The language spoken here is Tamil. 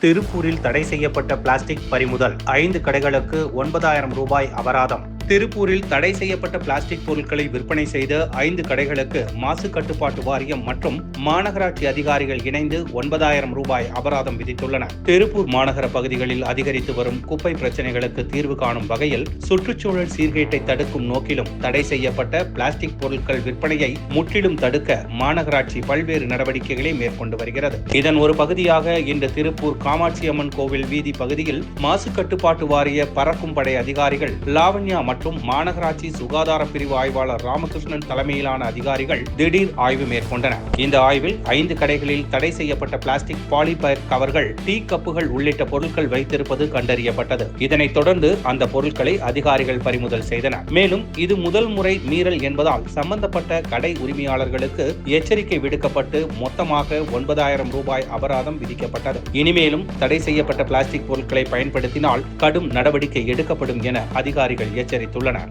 திருப்பூரில் தடை செய்யப்பட்ட பிளாஸ்டிக் பறிமுதல். ஐந்து கடைகளுக்கு ஒன்பதாயிரம் ரூபாய் அபராதம். திருப்பூரில் தடை செய்யப்பட்ட பிளாஸ்டிக் பொருட்களை விற்பனை செய்த ஐந்து கடைகளுக்கு மாசு கட்டுப்பாட்டு வாரியம் மற்றும் மாநகராட்சி அதிகாரிகள் இணைந்து ஒன்பதாயிரம் ரூபாய் அபராதம் விதித்துள்ளனர் திருப்பூர் மாநகர பகுதிகளில் அதிகரித்து வரும் குப்பை பிரச்சனைகளுக்கு தீர்வு காணும் வகையில் சுற்றுச்சூழல் சீர்கேட்டை தடுக்கும் நோக்கிலும் தடை செய்யப்பட்ட பிளாஸ்டிக் பொருட்கள் விற்பனையை முற்றிலும் தடுக்க மாநகராட்சி பல்வேறு நடவடிக்கைகளை மேற்கொண்டு வருகிறது. இதன் ஒரு பகுதியாக இன்று திருப்பூர் காமாட்சி அம்மன் கோவில் வீதி பகுதியில் மாசு கட்டுப்பாட்டு வாரிய பறக்கும் படை அதிகாரிகள் லாவண்யா மற்றும் மற்றும் மாநகராட்சி சுகாதார பிரிவு ஆய்வாளர் ராமகிருஷ்ணன் தலைமையிலான அதிகாரிகள் திடீர் ஆய்வு மேற்கொண்டனர். இந்த ஆய்வில் ஐந்து கடைகளில் தடை செய்யப்பட்ட பிளாஸ்டிக் பாலிபயர் கவர்கள் டீ கப்புகள் உள்ளிட்ட பொருட்கள் வைத்திருப்பது கண்டறியப்பட்டது. இதனைத் தொடர்ந்து அந்த பொருட்களை அதிகாரிகள் பறிமுதல் செய்தனர். மேலும் இது முதல் முறை மீறல் என்பதால் சம்பந்தப்பட்ட கடை உரிமையாளர்களுக்கு எச்சரிக்கை விடுக்கப்பட்டு மொத்தமாக ஒன்பதாயிரம் ரூபாய் அபராதம் விதிக்கப்பட்டது. இனிமேலும் தடை செய்யப்பட்ட பிளாஸ்டிக் பொருட்களை பயன்படுத்தினால் கடும் நடவடிக்கை எடுக்கப்படும் என அதிகாரிகள் எச்சரித்துள்ளனர்